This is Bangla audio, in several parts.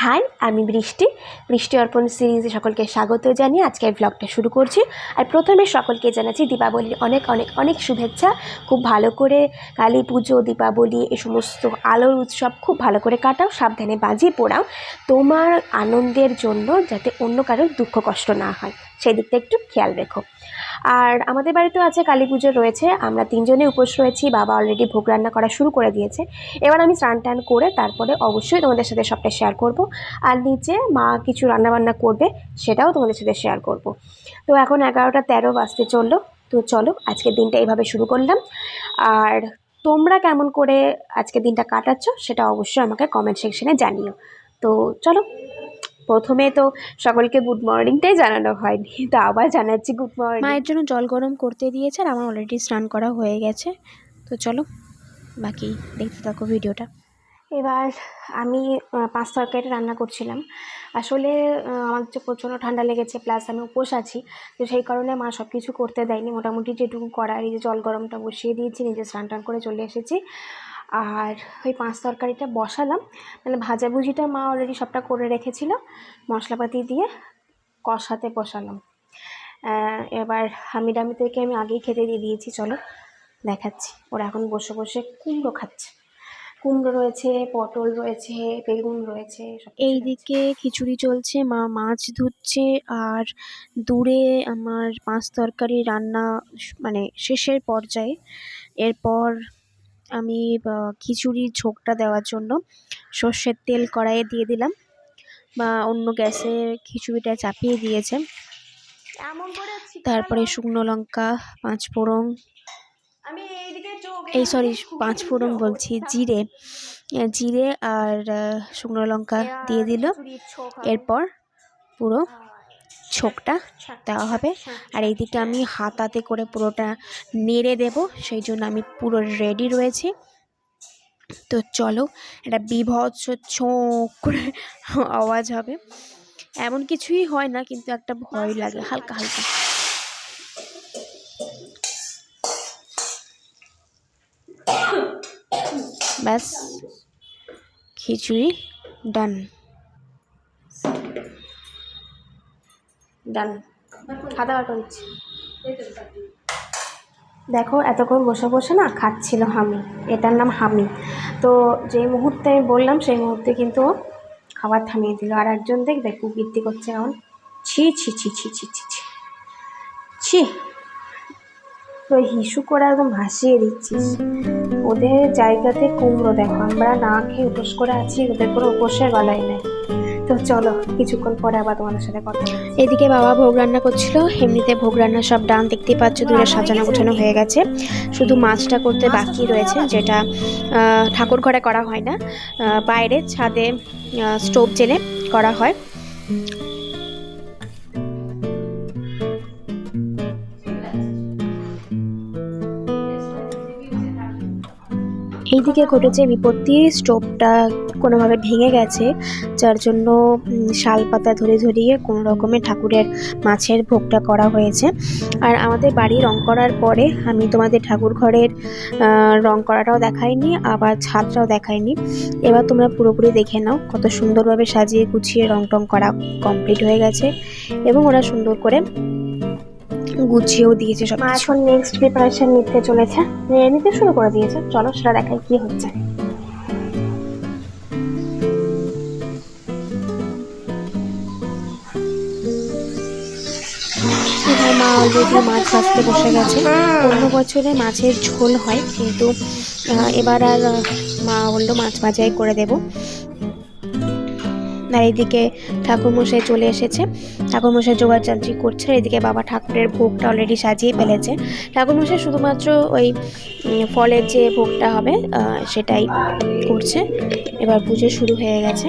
হাই, আমি বৃষ্টি। বৃষ্টি অর্পণ সিরিজে সকলকে স্বাগত জানিয়ে আজকের ব্লগটা শুরু করছি। আর প্রথমে সকলকে জানাচ্ছি দীপাবলির অনেক অনেক অনেক শুভেচ্ছা। খুব ভালো করে কালী পুজো, দীপাবলি, এ সমস্ত আলোর উৎসব খুব ভালো করে কাটাও, সাবধানে বাজি পোড়াও। তোমার আনন্দের জন্য যাতে অন্য কারোর দুঃখ, কষ্ট না হয়। সেই দিকটা একটু খেয়াল রেখো। আর আমাদের বাড়িতেও আছে কালী পুজো রয়েছে। আমরা তিনজনে উপোস রয়েছি, বাবা অলরেডি ভোগ রান্না করা শুরু করে দিয়েছে। এবার আমি স্নান টান করে তারপরে অবশ্যই তোমাদের সাথে সবটা শেয়ার করব। আর নিচে মা কিছু রান্নাবান্না করবে, সেটাও তোমাদের সাথে শেয়ার করব। তো এখন এগারোটা তেরো বাজতে চলল। তো চলো, আজকের দিনটা এইভাবে শুরু করলাম। আর তোমরা কেমন করে আজকের দিনটা কাটাচ্ছ, সেটা অবশ্যই আমাকে কমেন্ট সেকশনে জানিও। তো চলো প্রথমে তো সকলকে গুড মর্নিংটাই জানানো হয়নি তো আবার জানাচ্ছি গুড মর্নিং মায়ের জন্য জল গরম করতে দিয়েছে আর আমার অলরেডি স্নান করা হয়ে গেছে তো চলো বাকি দেখতে থাকো ভিডিওটা। এবার আমি পাঁচ তরকারিটা রান্না করছিলাম। আসলে আমার যে প্রচণ্ড ঠান্ডা লেগেছে প্লাস আমি উপোস আছি তো সেই কারণে মা সব কিছু করতে দেয়নি। মোটামুটি যেটুকু করার এই যে জল গরমটা বসিয়ে দিয়েছি নিজে স্নান টান করে চলে এসেছি। আর ওই পাঁচ তরকারিটা বসালাম। মানে ভাজাভুজিটা মা অলরেডি সবটা করে রেখেছিল। মশলাপাতি দিয়ে কষাতে বসালাম। এবার হামিদ আমি আগেই খেতে দিয়ে দিয়েছি, চলো দেখাচ্ছি। ওরা এখন বসে বসে কুমড়ো খাচ্ছে। কুমড়ো রয়েছে, পটল রয়েছে, বেগুন রয়েছে। এইদিকে খিচুড়ি চলছে, মা মাছ ধুচ্ছে আর দূরে আমার পাঁচ তরকারি রান্না মানে শেষের পর্যায়ে। এরপর আমি খিচুড়ির ঝোঁকটা দেওয়ার জন্য সর্ষের তেল কড়াইয়ে দিয়ে দিলাম। বা অন্য গ্যাসে খিচুড়িটা চাপিয়ে দিয়েছে। তারপরে শুকনো লঙ্কা পাঁচ ফোড়ন। এই সরি পাঁচ ফোড়ন বলছি জিরে। জিরে আর শুকনো লঙ্কা দিয়ে দিল। এরপর পুরো ছোকটা দেওয়া হবে। আর এইদিকে আমি হাতাতে করে পুরোটা নেড়ে দেব সেই জন্য আমি পুরো রেডি রয়েছি। তো চলো একটা বিভৎস ছোঁক করে আওয়াজ হবে। এমন কিছুই হয় না কিন্তু একটা ভয় লাগে হালকা হালকা। ব্যাস খিচুড়ি ডান ডান খাতা বার করে দিচ্ছি। দেখো, এতক্ষণ বসে বসে না খাচ্ছিল হামি। এটার নাম হামি। তো যেই মুহূর্তে আমি বললাম, সেই মুহূর্তে কিন্তু খাবার থামিয়ে দিল। আর একজন দেখবে কুকীর্তি করছে এখন। ছি ছি ছি ছি ছি ছি ছি। ছি। তো হিসু করে একদম ভাসিয়ে দিচ্ছিস। ওদের জায়গাতে কুমড়ো দেখো। আমরা না খেয়ে উপোস করে আছি, ওদের কোনো উপোসের গলায় নেই। তো চলো কিছুক্ষণ পরে আবার তোমাদের সাথে কথা এদিকে বাবা ভোগ রান্না করছিল এমনিতে ভোগ রান্না সব ডান দেখতেই পাচ্ছ দূরে সাজানো গোছানো হয়ে গেছে। শুধু মাছটা করতে বাকি রয়েছে যেটা ঠাকুর ঘরে করা হয় না। বাইরে ছাদে স্টোভ জেলে করা হয়। এইদিকে ঘটেছে বিপত্তি, স্টোভটা কোনোভাবে ভেঙে গেছে, যার জন্য শাল পাতা ধরে ধরিয়ে কোনো রকমের ঠাকুরের মাছের ভোগটা করা হয়েছে। আর আমাদের বাড়ি রং করার পরে আমি তোমাদের ঠাকুর ঘরের রং করাটাও দেখাইনি, আবার ছাদটাও দেখাইনি। এবার তোমরা পুরোপুরি দেখে নাও, কত সুন্দরভাবে সাজিয়ে গুছিয়ে রং টং করা কমপ্লিট হয়ে গেছে এবং ওরা সুন্দর করে গুছিয়েও দিয়েছে সব মা এখন নেক্সট প্রিপারেশন নিতে চলেছে। নিতে শুরু করে দিয়েছে। চলো সেটা দেখাই কি হচ্ছে। মা অলরেডি মাছ ভাজতে বসে গেছে। অন্য বছরে মাছের ঝোল হয় কিন্তু এবার আর মা বলল মাছ ভাজাই করে দেব। এদিকে ঠাকুরমশাই চলে এসেছে। ঠাকুরমশাই যোগাযান্ত্রী করছে, এদিকে বাবা ঠাকুরের ভোগটা অলরেডি সাজিয়ে ফেলেছে। ঠাকুরমশাই শুধুমাত্র ওই ফলের যে ভোগটা হবে সেটাই করছে। এবার পুজো শুরু হয়ে গেছে।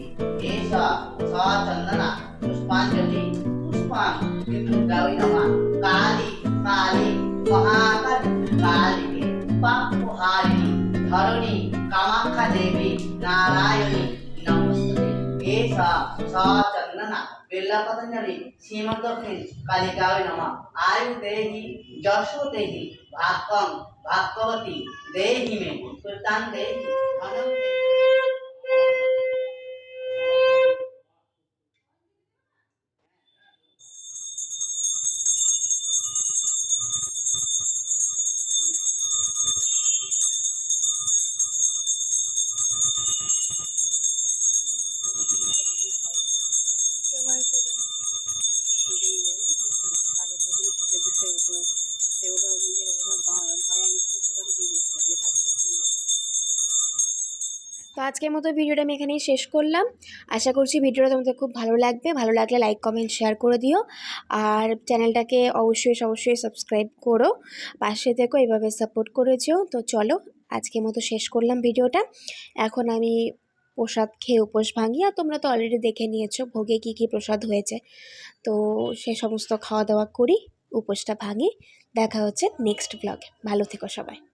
सा सा चंदना पुष्पांजलि पुष्पां किं गौरी नमः काली काली महाकाल काली पापहारी धरणी कामाख्या देवी नारायणी नमस्ते एषा सा चंदना बिरला पतंजलि श्रीमद दक्षिण काली गौरी नमः आयु देहि जशो देहि भागवं भागवती देहि में सुल्तान देहि धनम তো আজকের মতো ভিডিওটা আমি এখানেই শেষ করলাম। আশা করছি ভিডিওটা তোমাদের খুব ভালো লাগবে। ভালো লাগলে লাইক কমেন্ট শেয়ার করে দিও। আর চ্যানেলটাকে অবশ্যই অবশ্যই সাবস্ক্রাইব করো। পাশে থেকো এভাবে সাপোর্ট করেছ তো চলো, আজকের মতো শেষ করলাম ভিডিওটা। এখন আমি প্রসাদ খেয়ে উপোস ভাঙি। আর তোমরা তো অলরেডি দেখে নিয়েছো ভোগে কী কী প্রসাদ হয়েছে। তো সে সমস্ত খাওয়া দাওয়া করি, উপোসটা ভাঙি। দেখা হচ্ছে নেক্সট ব্লগে ভালো থেকো সবাই।